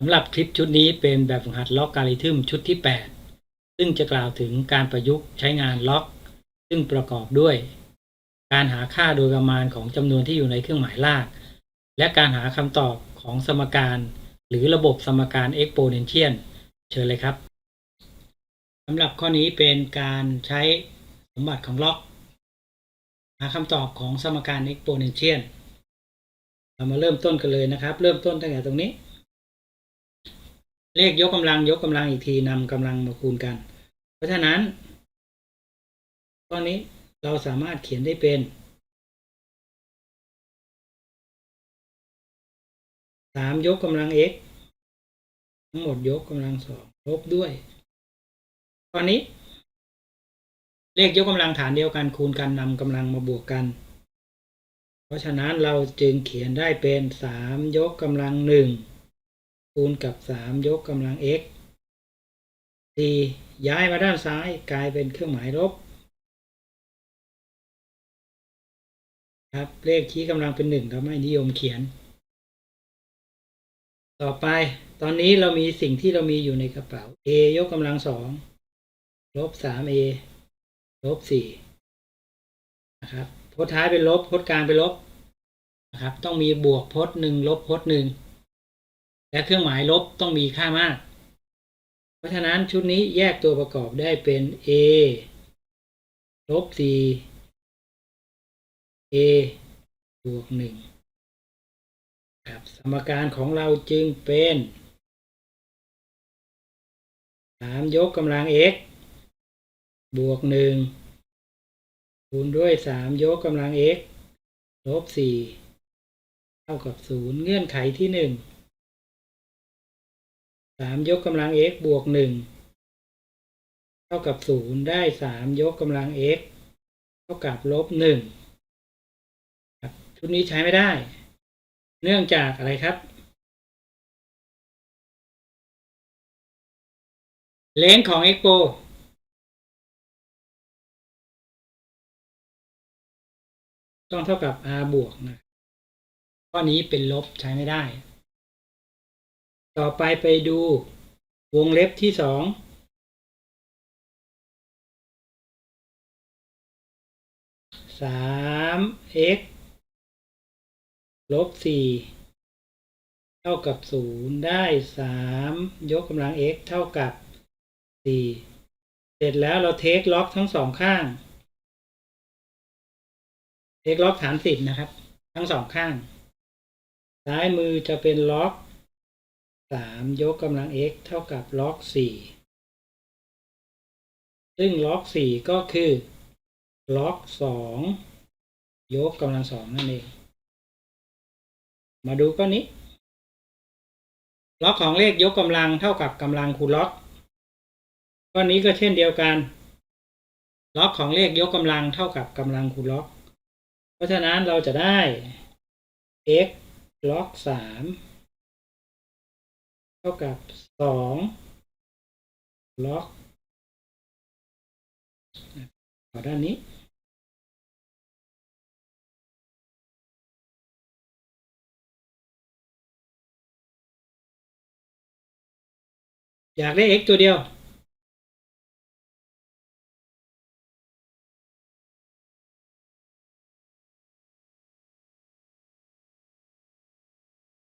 สำหรับคลิปชุดนี้เป็นแบบฝึกหัดล็อกการิทึมชุดที่ 8 ซึ่งจะกล่าวถึงการประยุกต์ใช้งานล็อก ซึ่งประกอบด้วย การหาค่าโดยประมาณของจำนวนที่อยู่ในเครื่องหมายลาก และการหาคำตอบของสมการ หรือระบบสมการ exponential เชิญเลยครับสำหรับข้อนี้เป็นการใช้สมบัติของล็อก หาคำตอบของสมการ exponential เรามาเริ่มต้นกันเลยนะครับ เริ่มต้นตั้งแต่ตรงนี้ เลขยกกำลังยกกำลังอีกทีนำกำลังมาคูณกัน เพราะฉะนั้นข้อนี้เราสามารถเขียนได้เป็นสามยกกำลัง x ทั้งหมดยกกำลังสองลบด้วย ตอนนี้ เลขยกกำลังฐานเดียวกันคูณกันนำกำลังมาบวกกัน เพราะฉะนั้นเราจึงเขียนได้เป็นสามยกกำลังหนึ่ง คูณกับสามยกกำลัง x สี่ย้ายมาด้านซ้ายกลายเป็นเครื่องหมายลบครับเลขชี้กำลังเป็นหนึ่งเราไม่นิยมเขียน ต่อไปตอนนี้เรามีสิ่งที่เรามีอยู่ในกระเป๋า a ยกกำลังสองลบสาม a ลบสี่นะครับพจน์ท้ายเป็นลบพจน์กลางเป็นลบนะครับ ต้องมีบวกพจน์หนึ่งลบพจน์หนึ่ง และเครื่องหมายลบต้องมีค่ามาก เพราะฉะนั้นชุดนี้แยกตัวประกอบได้เป็น a ลบสี่ a บวกหนึ่งครับสมการของเราจึงเป็นสามยกกำลัง x บวกหนึ่งคูณด้วยสามยกกำลัง x ลบสี่เท่ากับศูนย์เงื่อนไขที่หนึ่ง สามยกกำลัง x บวกหนึ่งเท่ากับศูนย์ได้สามยกกำลัง x เท่ากับลบหนึ่งชุดนี้ใช้ไม่ได้ เนื่องจากอะไรครับ เลนส์ของ expo ต้องเท่ากับ r บวกนะข้อนี้เป็นลบใช้ไม่ได้ ต่อไปไปดูวงเล็บที่สองสาม x ลบสี่เท่ากับศูนย์ได้สามยกกำลัง x เท่ากับสี่เสร็จแล้วเราเทคล็อกทั้งสองข้าง เทคล็อกฐานสิบนะครับ ทั้งสองข้าง ซ้ายมือจะเป็นล็อก สามยกกำลัง x เท่ากับล็อกสี่ซึ่งล็อกสี่ก็คือล็อกสองยกกำลังสองนั่นเอง มาดูก้อนนี้ ล็อกของเลขยกกำลังเท่ากับกำลังคูณล็อกก้อนนี้ก็เช่นเดียวกัน ล็อกของเลขยกกำลังเท่ากับกำลังคูณล็อก เพราะฉะนั้นเราจะได้ x ล็อกสาม ท่ากับสองล็อกขอด้านนี้ อยากได้ x ตัวเดียว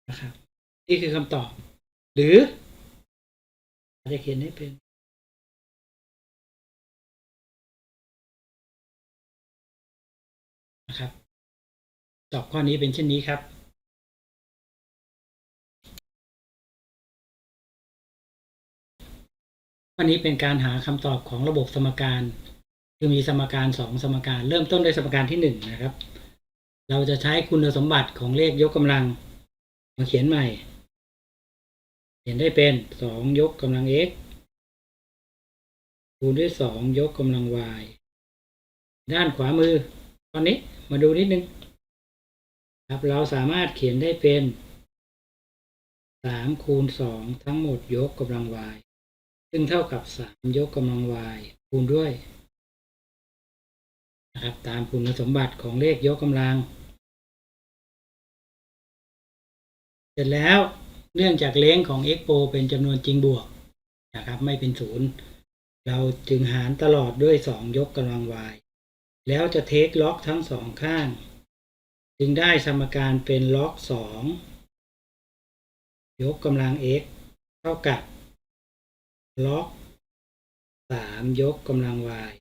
นะครับนี่คือคำตอบ หรืออาจจะเขียนให้เป็น นะครับตอบข้อนี้เป็นเช่นนี้ครับข้อนี้เป็นการหาคำตอบของระบบสมการคือมีสมการสองสมการ เริ่มต้นด้วยสมการที่หนึ่งนะครับ เราจะใช้คุณสมบัติของเลขยกกำลังมาเขียนใหม่ เขียนได้เป็นสองยกกำลัง x คูณด้วยสองยกกำลัง y ด้านขวามือ ตอนนี้มาดูนิดนึงครับเราสามารถเขียนได้เป็นสามคูณสองทั้งหมดยกกำลัง y ซึ่งเท่ากับสามยกกำลัง y คูณด้วยนะครับตามคุณสมบัติของเลขยกกำลัง เสร็จแล้ว เนื่องจากเลงของ x โปเป็นจำนวนจริงบวกนะครับไม่เป็นศูนย์เราจึงหารตลอดด้วย 2 ยกกำลัง y แล้วจะเทคล็อกทั้งสองข้าง จึงได้สมการเป็นล็อก 2 ยกกำลัง x เท่ากับล็อก3ยกกำลัง y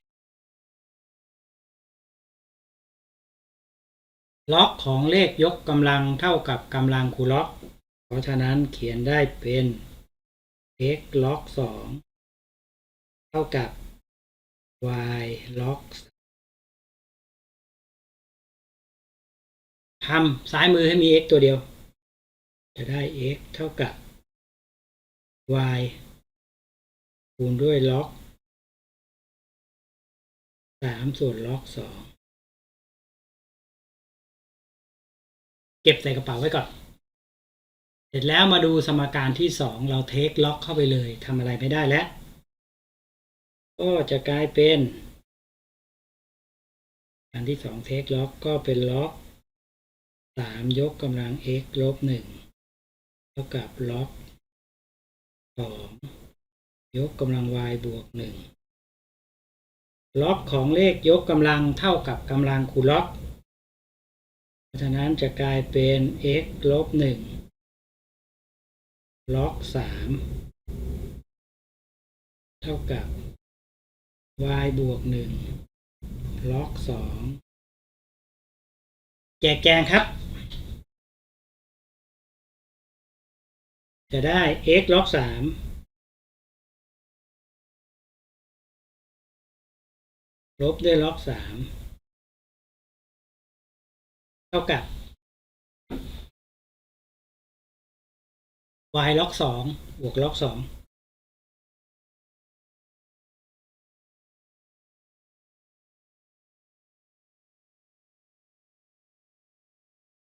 ล็อกของเลขยกกำลังเท่ากับกำลังคูล็อก ราะฉะนั้นเขียนได้เป็น x ล็อก2เท่ากับ y ล็อกทำซ้ายมือให้มี x ตัวเดียว จะได้ x เท่ากับ y คูณด้วยล็อก3ส่วนล็อก2เก็บใส่กระเป๋าไว้ก่อน เสร็จแล้วมาดูสมการที่ 2 เราเทคล็อกเข้าไปเลยทำอะไรไม่ได้แล้ว ก็จะกลายเป็นการที่2เทคล็อกก็เป็นล็อก 3 ยกกำลัง x ลบ1เท่ากับล็อก 2 ยกกำลัง y บวก 1 ล็อกของเลขยกกำลังเท่ากับกำลังคูณล็อก เพราะฉะนั้นจะกลายเป็น x ลบ1 ล็อก3เท่ากับ y บวก1ล็อก2แจกแจงครับ จะได้ x ล็อก3ลบด้วยล็อก3เท่ากับ y ล็อก2บวกล็อก2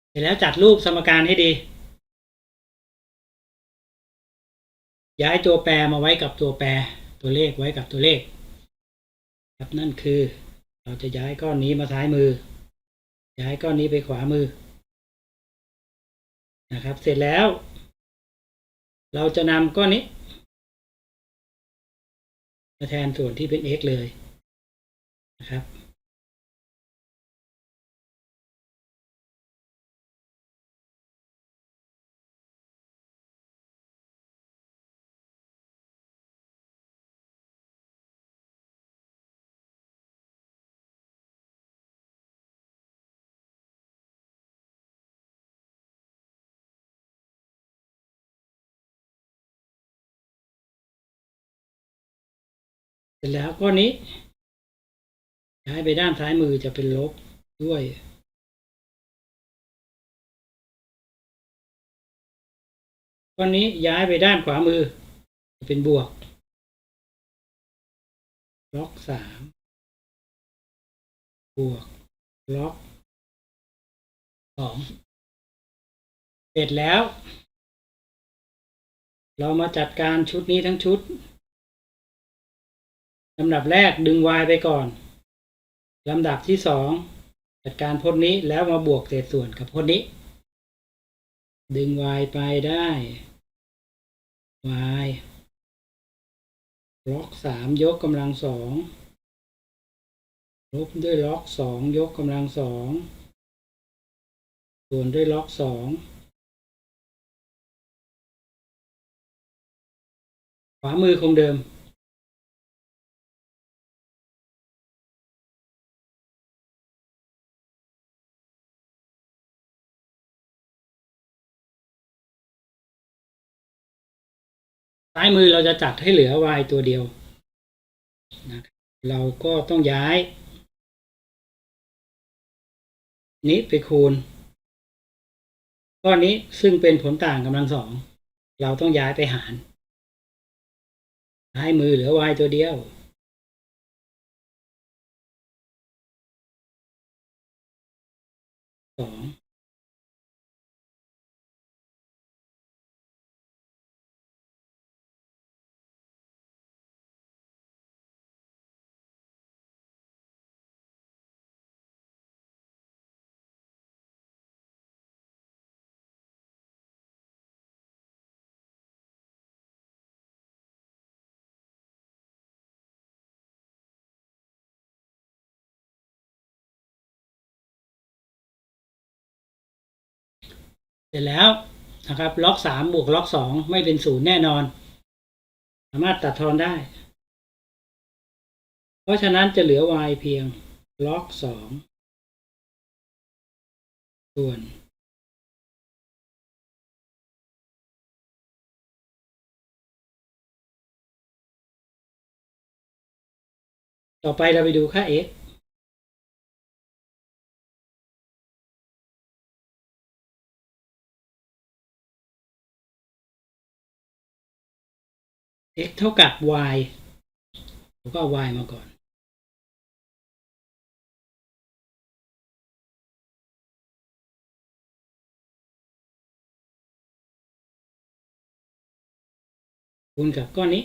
เสร็จแล้วจัดรูปสมการให้ดี ย้ายตัวแปรมาไว้กับตัวแปรตัวเลขไว้กับตัวเลข ครับนั่นคือ เราจะย้ายก้อนนี้มาซ้ายมือ ย้ายก้อนนี้ไปขวามือนะครับ เสร็จแล้ว เราจะนำก้อนนี้มาแทนส่วนที่เป็น x เลยนะครับ สร็จแล้วก้อนนี้ ย้ายไปด้านซ้ายมือจะเป็นลบด้วย ก้อนนี้ย้ายไปด้านขวามือ จะเป็นบวก ล็อกสามบวก ล็อกสองเสร็จแล้ว เรามาจัดการชุดนี้ทั้งชุด ลำดับแรกดึง y ไปก่อน ลำดับที่สองจัดการพจน์นี้แล้วมาบวกเศษส่วนกับพจน์นี้ ดึง y ไปได้ y ล็อกสามยกกำลังสองลบด้วยล็อกสองยกกำลังสองส่วนด้วยล็อกสองขวามือคงเดิม ซ้ายมือเราจะจัดให้เหลือ y ตัวเดียวนะเราก็ต้องย้าย นี้ไปคูณก้อนนี้ซึ่งเป็นผลต่างกำลังสอง เราต้องย้ายไปหารซ้ายมือเหลือ y ตัวเดียว สอง เสร็จแล้วนะครับล็อกสามบวกล็อกสองไม่เป็นศูนย์แน่นอน สามารถตัดทอนได้ เพราะฉะนั้นจะเหลือ y เพียงล็อกสองส่วนต่อไปเราไปดูค่า x x เท่ากับ y ผมก็เอา y มาก่อน คูณกับก้อนนี้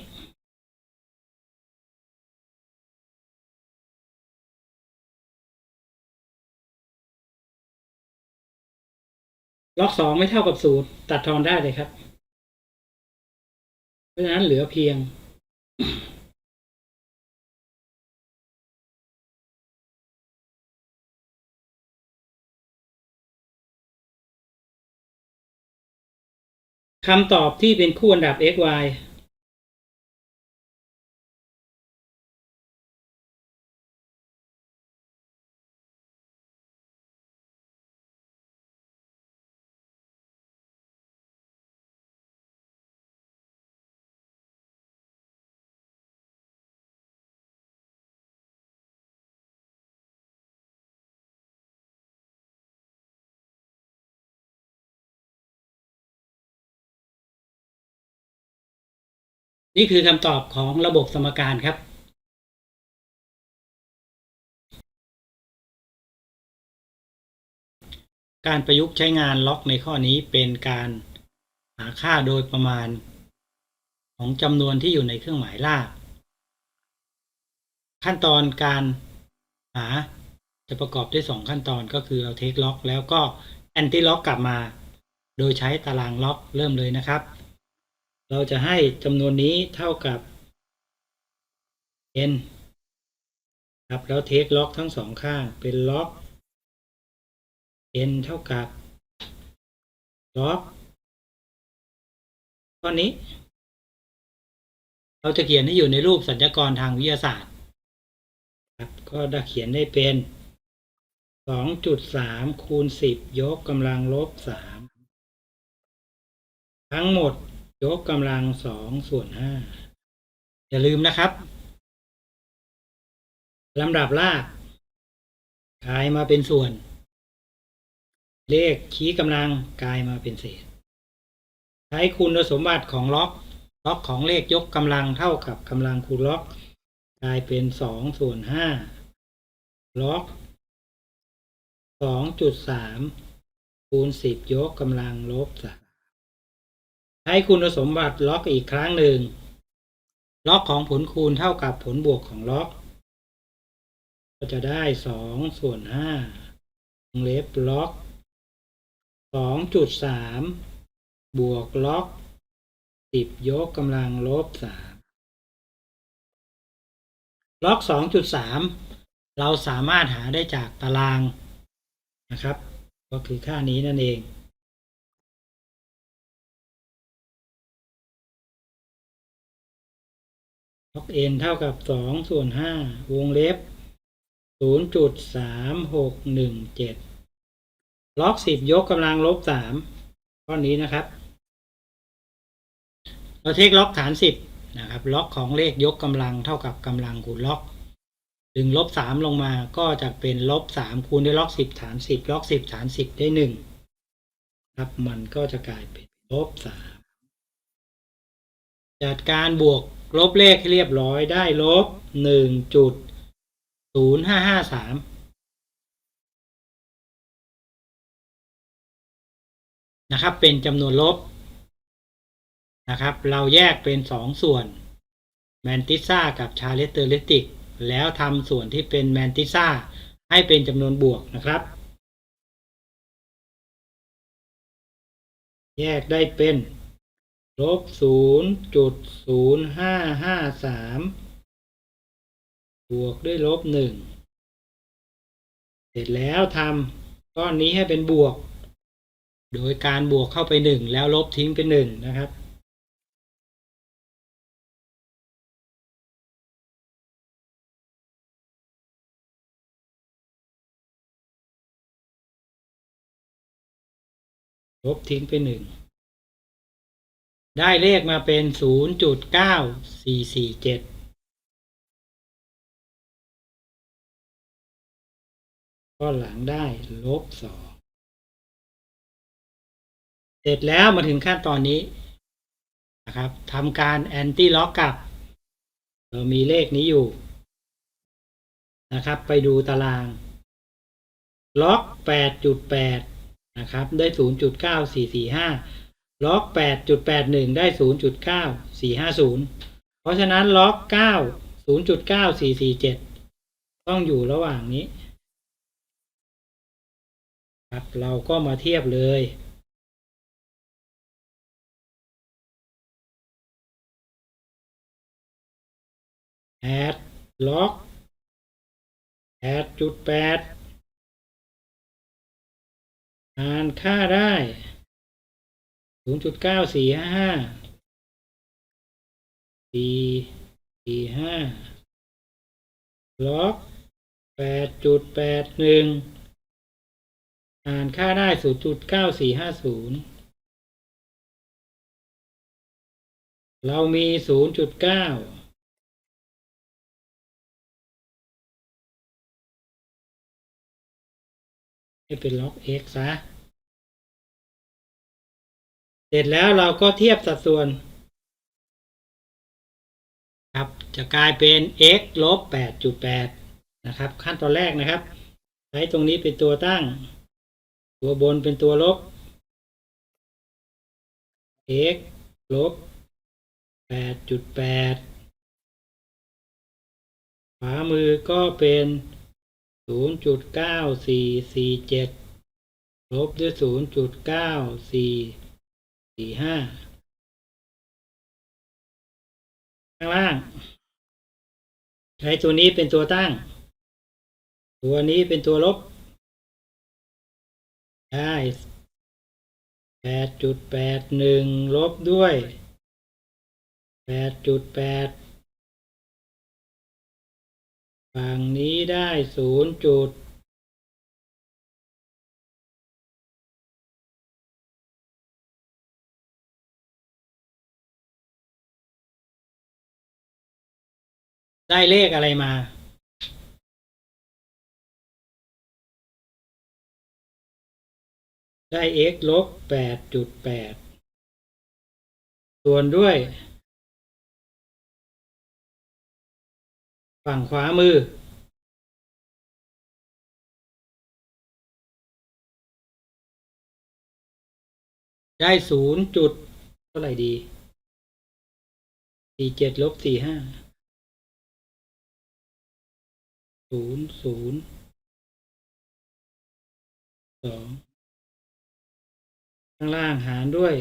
ล็อกสองไม่เท่ากับศูนย์ตัดทอนได้เลยครับ ราะฉะนั้นเหลือเพียง คำตอบที่เป็นคู่อันดับ x y นี่คือคำตอบของระบบสมการครับ การประยุกต์ใช้งานล็อกในข้อนี้เป็นการหาค่าโดยประมาณ ของจำนวนที่อยู่ในเครื่องหมายลาก ขั้นตอนการหาจะประกอบด้วย 2 ขั้นตอนก็คือเราเทคล็อกแล้วก็แอนตี้ล็อกกลับมา โดยใช้ตารางล็อกเริ่มเลยนะครับ เราจะให้จำนวนนี้เท่ากับ n ครับแล้วเทคล็อกทั้งสองข้างเป็นล็อก n เท่ากับล็อกข้อนี้ เราจะเขียนให้อยู่ในรูปสัญญากรทางวิทยาศาสตร์ ครับก็ได้เขียนได้เป็น2.3คูณ10ยกกำลังลบ3ทั้งหมด ยกกำลัง2ส่วน5อย่าลืมนะครับลำดับลากกลายมาเป็นส่วน เลขชี้กำลังกลายมาเป็นเศษ ใช้คุณสมบัติของล็อก ล็อกของเลขยกกำลังเท่ากับกำลังคูณล็อก กลายเป็นสองส่วนห้าล็อกสองจุดสามคูณสิบยกกำลังลบสาม ใช้คุณสมบัติล็อกอีกครั้งหนึ่ง ล็อกของผลคูณเท่ากับผลบวกของล็อก ก็จะได้สองส่วนห้าวงเล็บล็อกสองจุดสามบวกล็อกสิบยกกำลังลบสามล็อกสองจุดสามเราสามารถหาได้จากตารางนะครับ ก็คือค่านี้นั่นเอง ล็อก n เท่ากับสองส่วนห้าวงเล็บศูนย์จุดสามหกหนึ่งเจ็ดล็อกสิบยกกำลังลบสามข้อนี้นะครับ เราเทคล็อกฐานสิบนะครับ ล็อกของเลขยกกำลังเท่ากับกำลังคูณล็อกดึงลบสามลงมาก็จะเป็นลบสามคูณด้วยล็อกสิบฐานสิบล็อกสิบฐานสิบได้หนึ่งครับมันก็จะกลายเป็นลบสามจัดการบวก ลบเลขให้เรียบร้อยได้ลบหนึ่งจุดศูนย์ห้าห้าสามนะครับ เป็นจำนวนลบนะครับ เราแยกเป็นสองส่วน แมนติซ่ากับชาเลสเตอร์เลติก แล้วทำส่วนที่เป็นแมนติซ่าให้เป็นจำนวนบวกนะครับ แยกได้เป็น ลบศูนย์จุดศูนย์ห้าห้าสามบวกด้วยลบหนึ่งเสร็จแล้วทำก้อนนี้ให้เป็นบวก โดยการบวกเข้าไปหนึ่งแล้วลบทิ้งเป็นหนึ่งนะครับลบทิ้งไปหนึ่ง ได้เลขมาเป็นศูนย์จุดเก้าสี่สี่เจ็ดก็หลังได้ลบสองเสร็จแล้วมาถึงขั้นตอนนี้นะครับทำการแอนตี้ล็อกกับ เรามีเลขนี้อยู่นะครับ ไปดูตาราง ล็อก 8.8 นะครับ ได้ 0.9445 ล็อก 8.81 ได้ 0.9450 เพราะฉะนั้นล็อก 9 0.9447 ต้องอยู่ระหว่างนี้ ครับ เราก็มาเทียบเลย แอดล็อกแอดจุดแปดอ่านค่าได้ ศูนย์จุดเก้าสี่ห้าห้าสี่สี่ห้าล็อกแปดจุดแปดหนึ่งอ่านค่าได้ศูนย์จุดเก้าสี่ห้าศูนย์เรามีศูนย์จุดเก้าให้เป็นล็อก x ซะ เสร็จแล้วเราก็เทียบสัดส่วน ครับ จะกลายเป็น x ลบ 8.8 นะครับ ขั้นตอนแรกนะครับ ใช้ตรงนี้เป็นตัวตั้ง ตัวบนเป็นตัวลบ x ลบ 8.8 ขวามือก็เป็นศูนย์จุดเก้าสี่สี่เจ็ดลบด้วยศูนย์จุดเก้า สี่ห้าข้างล่าง ใช้ตัวนี้เป็นตัวตั้ง ตัวนี้เป็นตัวลบ ได้แปดจุดแปดหนึ่งลบด้วยแปดจุดแปดฝั่งนี้ได้ศูนย์จุด ได้เลขอะไรมาได้ x ลบแปดจุดแปดส่วนด้วย ฝั่งขวามือ ได้ศูนย์จุดเท่าไหร่ดีสี่เจ็ดลบสี่ห้า ศูนย์ศูนย์สองข้างล่างหารด้วย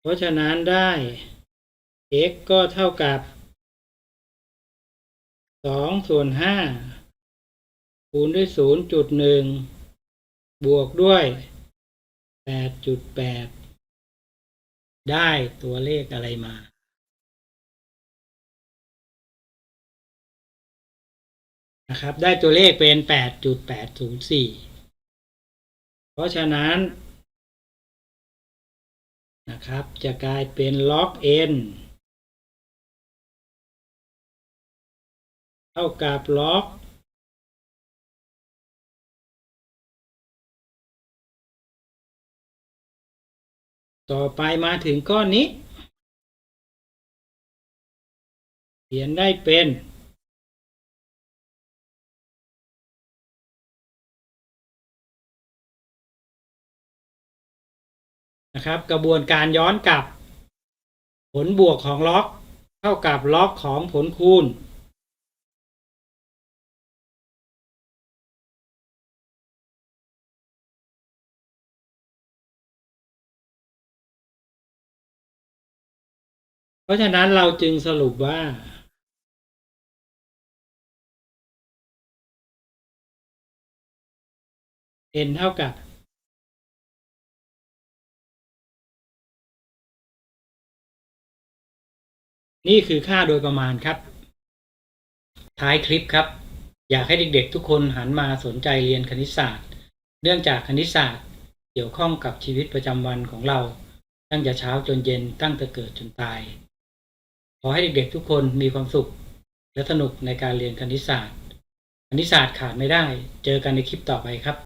เพราะฉะนั้นได้ x ก็เท่ากับสองส่วนห้าคูณด้วยศูนย์จุดหนึ่งบวกด้วยแปดจุดแปด ได้ตัวเลขอะไรมา นะครับ ได้ตัวเลขเป็นแปดจุดแปดศูนย์สี่เพราะฉะนั้น นะครับ จะกลายเป็นล็อก n เท่ากับล็อก ต่อไปมาถึงก้อนนี้ เขียนได้เป็นนะครับกระบวนการย้อนกลับ ผลบวกของล็อก เท่ากับล็อกของผลคูณ ราะฉะนั้นเราจึงสรุปว่า n เท่ากับ นี่คือค่าโดยประมาณครับ ท้ายคลิปครับ อยากให้เด็กๆ ทุกคนหันมาสนใจเรียนคณิตศาสตร์ เนื่องจากคณิตศาสตร์ เกี่ยวข้องกับชีวิตประจำวันของเราตั้งแต่เช้าจนเย็นตั้งแต่เกิดจนตาย ขอให้เด็กๆทุกคนมีความสุข และสนุกในการเรียนคณิตศาสตร์ คณิตศาสตร์ขาดไม่ได้ เจอกันในคลิปต่อไปครับ